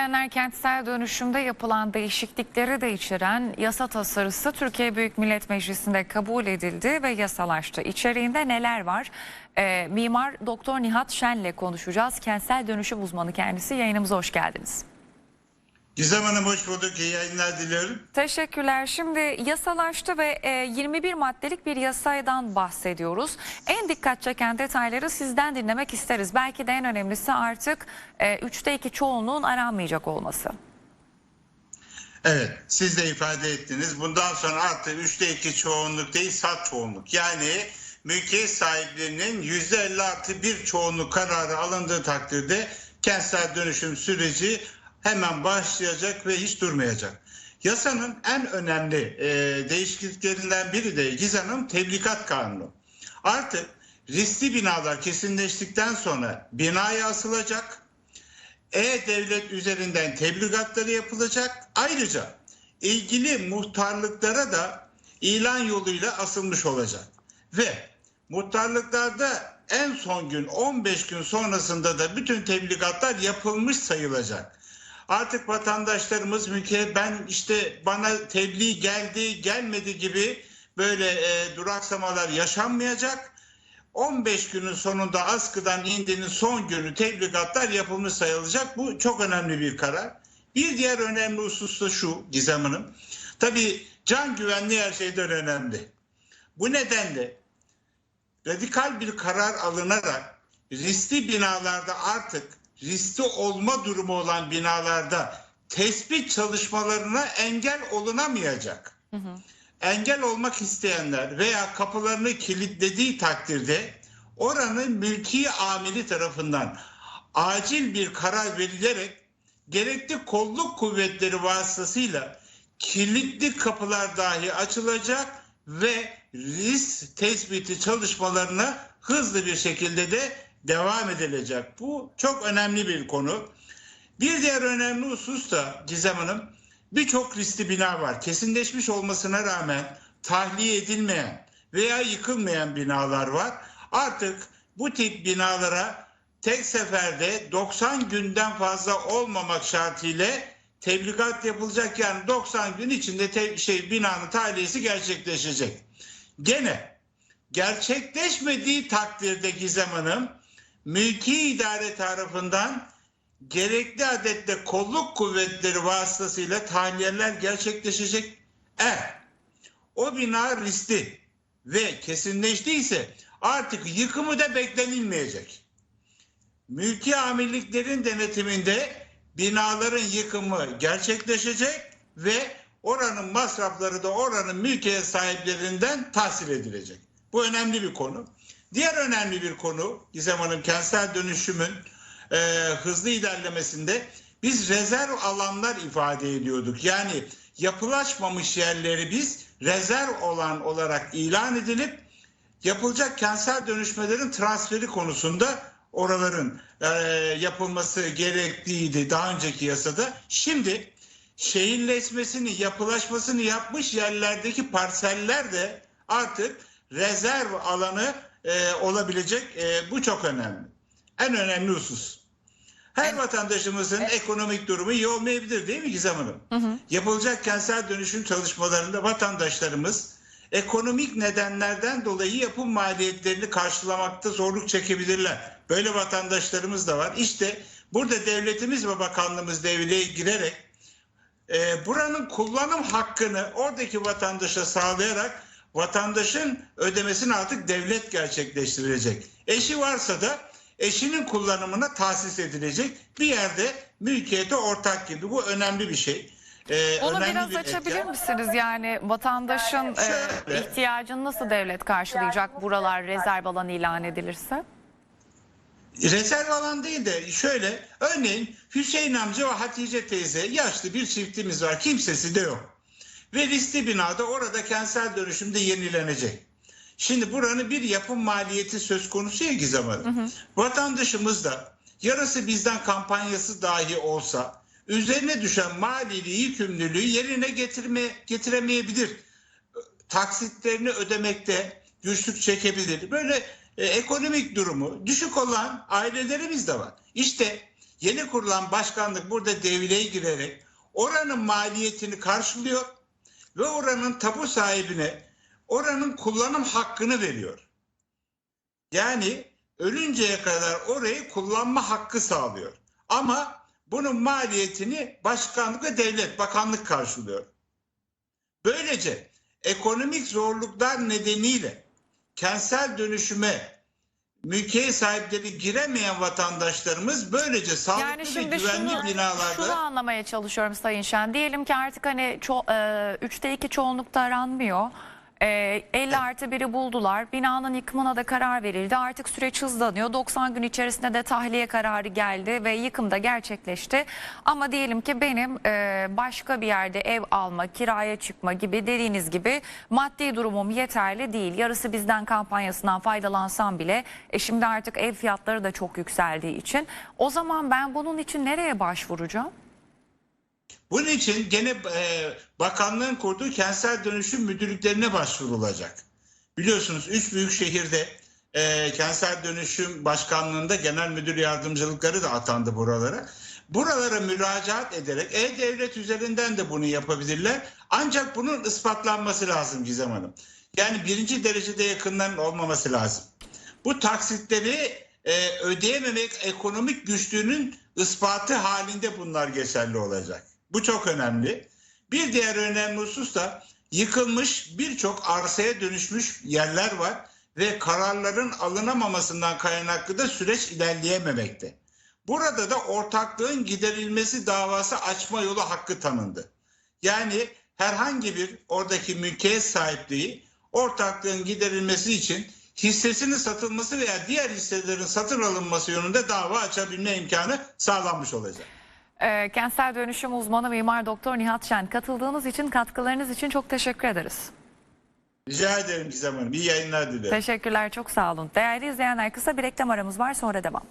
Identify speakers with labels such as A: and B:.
A: izleyenler kentsel dönüşümde yapılan değişiklikleri de içeren yasa tasarısı Türkiye Büyük Millet Meclisi'nde kabul edildi ve yasalaştı. İçeriğinde neler var? Ee, Mimar Doktor Nihat Şen'le konuşacağız. Kentsel dönüşüm uzmanı kendisi. Yayınımıza hoş geldiniz.
B: Gizem Hanım hoş bulduk. İyi yayınlar diliyorum.
A: Teşekkürler. Şimdi yasalaştı ve e, 21 maddelik bir yasadan bahsediyoruz. En dikkat çeken detayları sizden dinlemek isteriz. Belki de en önemlisi artık e, 3'te 2 çoğunluğun aranmayacak olması.
B: Evet siz de ifade ettiniz. Bundan sonra artık 3'te 2 çoğunluk değil sat çoğunluk. Yani mülkiyet sahiplerinin %50 artı bir çoğunluk kararı alındığı takdirde kentsel dönüşüm süreci hemen başlayacak ve hiç durmayacak. Yasanın en önemli e, değişikliklerinden biri de Gizem Hanım tebligat kanunu. Artık riskli binalar kesinleştikten sonra binaya asılacak. E-Devlet üzerinden tebligatları yapılacak. Ayrıca ilgili muhtarlıklara da ilan yoluyla asılmış olacak. Ve muhtarlıklarda en son gün 15 gün sonrasında da bütün tebligatlar yapılmış sayılacak. Artık vatandaşlarımız mülkiye ben işte bana tebliğ geldi gelmedi gibi böyle e, duraksamalar yaşanmayacak. 15 günün sonunda askıdan indiğinin son günü tebligatlar yapılmış sayılacak. Bu çok önemli bir karar. Bir diğer önemli husus da şu Gizem Hanım. Tabii can güvenliği her şeyden önemli. Bu nedenle radikal bir karar alınarak riskli binalarda artık riskli olma durumu olan binalarda tespit çalışmalarına engel olunamayacak. Engel olmak isteyenler veya kapılarını kilitlediği takdirde oranın mülki amili tarafından acil bir karar verilerek gerekli kolluk kuvvetleri vasıtasıyla kilitli kapılar dahi açılacak ve risk tespiti çalışmalarına hızlı bir şekilde de devam edilecek. Bu çok önemli bir konu. Bir diğer önemli husus da Gizem Hanım birçok riskli bina var. Kesinleşmiş olmasına rağmen tahliye edilmeyen veya yıkılmayan binalar var. Artık bu tip binalara tek seferde 90 günden fazla olmamak şartıyla tebligat yapılacak. Yani 90 gün içinde te- şey binanın tahliyesi gerçekleşecek. Gene gerçekleşmediği takdirde Gizem Hanım mülki idare tarafından gerekli adette kolluk kuvvetleri vasıtasıyla tahliyeler gerçekleşecek. Eğer o bina riskli ve kesinleştiyse artık yıkımı da beklenilmeyecek. Mülki amirliklerin denetiminde binaların yıkımı gerçekleşecek ve oranın masrafları da oranın mülkiyet sahiplerinden tahsil edilecek. Bu önemli bir konu. Diğer önemli bir konu Gizem Hanım kentsel dönüşümün e, hızlı ilerlemesinde biz rezerv alanlar ifade ediyorduk. Yani yapılaşmamış yerleri biz rezerv olan olarak ilan edilip yapılacak kentsel dönüşmelerin transferi konusunda oraların e, yapılması gerektiğiydi daha önceki yasada. Şimdi şehirleşmesini, yapılaşmasını yapmış yerlerdeki parseller de artık rezerv alanı e, olabilecek. E, bu çok önemli. En önemli husus. Her vatandaşımızın ekonomik durumu iyi olmayabilir değil mi Gizem Hanım? Yapılacak kentsel dönüşüm çalışmalarında vatandaşlarımız ekonomik nedenlerden dolayı yapım maliyetlerini karşılamakta zorluk çekebilirler. Böyle vatandaşlarımız da var. İşte burada devletimiz ve bakanlığımız devreye girerek e, buranın kullanım hakkını oradaki vatandaşa sağlayarak vatandaşın ödemesini artık devlet gerçekleştirecek. Eşi varsa da eşinin kullanımına tahsis edilecek bir yerde mülkiyete ortak gibi. Bu önemli bir şey. Ee,
A: Onu biraz
B: bir
A: açabilir
B: etken.
A: misiniz? Yani vatandaşın e, ihtiyacını nasıl devlet karşılayacak buralar rezerv alan ilan edilirse?
B: Rezerv alan değil de şöyle örneğin Hüseyin amca ve Hatice teyze yaşlı bir çiftimiz var kimsesi de yok. Ve riskli binada orada kentsel dönüşümde yenilenecek. Şimdi buranın bir yapım maliyeti söz konusu ya Gizem Hanım. Vatandaşımız da yarısı bizden kampanyası dahi olsa üzerine düşen maliliği yükümlülüğü yerine getirme, getiremeyebilir. Taksitlerini ödemekte güçlük çekebilir. Böyle e, ekonomik durumu düşük olan ailelerimiz de var. İşte Yeni kurulan başkanlık burada devreye girerek oranın maliyetini karşılıyor ve oranın tapu sahibine oranın kullanım hakkını veriyor. Yani ölünceye kadar orayı kullanma hakkı sağlıyor. Ama bunun maliyetini başkanlık ve devlet, bakanlık karşılıyor. Böylece ekonomik zorluklar nedeniyle kentsel dönüşüme mülkiye sahipleri giremeyen vatandaşlarımız böylece sağlıklı
A: Yani
B: ve
A: şimdi
B: güvenli
A: şunu,
B: binalarda
A: şunu anlamaya çalışıyorum Sayın Şen. Diyelim ki artık hani ço e, üçte iki çoğunlukta aranmıyor. E, 50 artı 1'i buldular. Binanın yıkımına da karar verildi. Artık süreç hızlanıyor. 90 gün içerisinde de tahliye kararı geldi ve yıkım da gerçekleşti. Ama diyelim ki benim e, başka bir yerde ev alma, kiraya çıkma gibi dediğiniz gibi maddi durumum yeterli değil. Yarısı bizden kampanyasından faydalansam bile e, şimdi artık ev fiyatları da çok yükseldiği için o zaman ben bunun için nereye başvuracağım?
B: Bunun için gene e, bakanlığın kurduğu kentsel dönüşüm müdürlüklerine başvurulacak. Biliyorsunuz üç büyük şehirde e, kentsel dönüşüm başkanlığında genel müdür yardımcılıkları da atandı buralara. Buralara müracaat ederek e-devlet üzerinden de bunu yapabilirler. Ancak bunun ispatlanması lazım Gizem Hanım. Yani birinci derecede yakınların olmaması lazım. Bu taksitleri e, ödeyememek ekonomik güçlüğünün ispatı halinde bunlar geçerli olacak. Bu çok önemli. Bir diğer önemli husus da yıkılmış birçok arsaya dönüşmüş yerler var ve kararların alınamamasından kaynaklı da süreç ilerleyememekte. Burada da ortaklığın giderilmesi davası açma yolu hakkı tanındı. Yani herhangi bir oradaki mülkiyet sahipliği ortaklığın giderilmesi için hissesinin satılması veya diğer hisselerin satın alınması yönünde dava açabilme imkanı sağlanmış olacak.
A: E, kentsel dönüşüm uzmanı Mimar Doktor Nihat Şen katıldığınız için katkılarınız için çok teşekkür ederiz.
B: Rica ederim Gizem Hanım. İyi yayınlar dilerim.
A: Teşekkürler çok sağ olun. Değerli izleyenler kısa bir reklam aramız var sonra devam.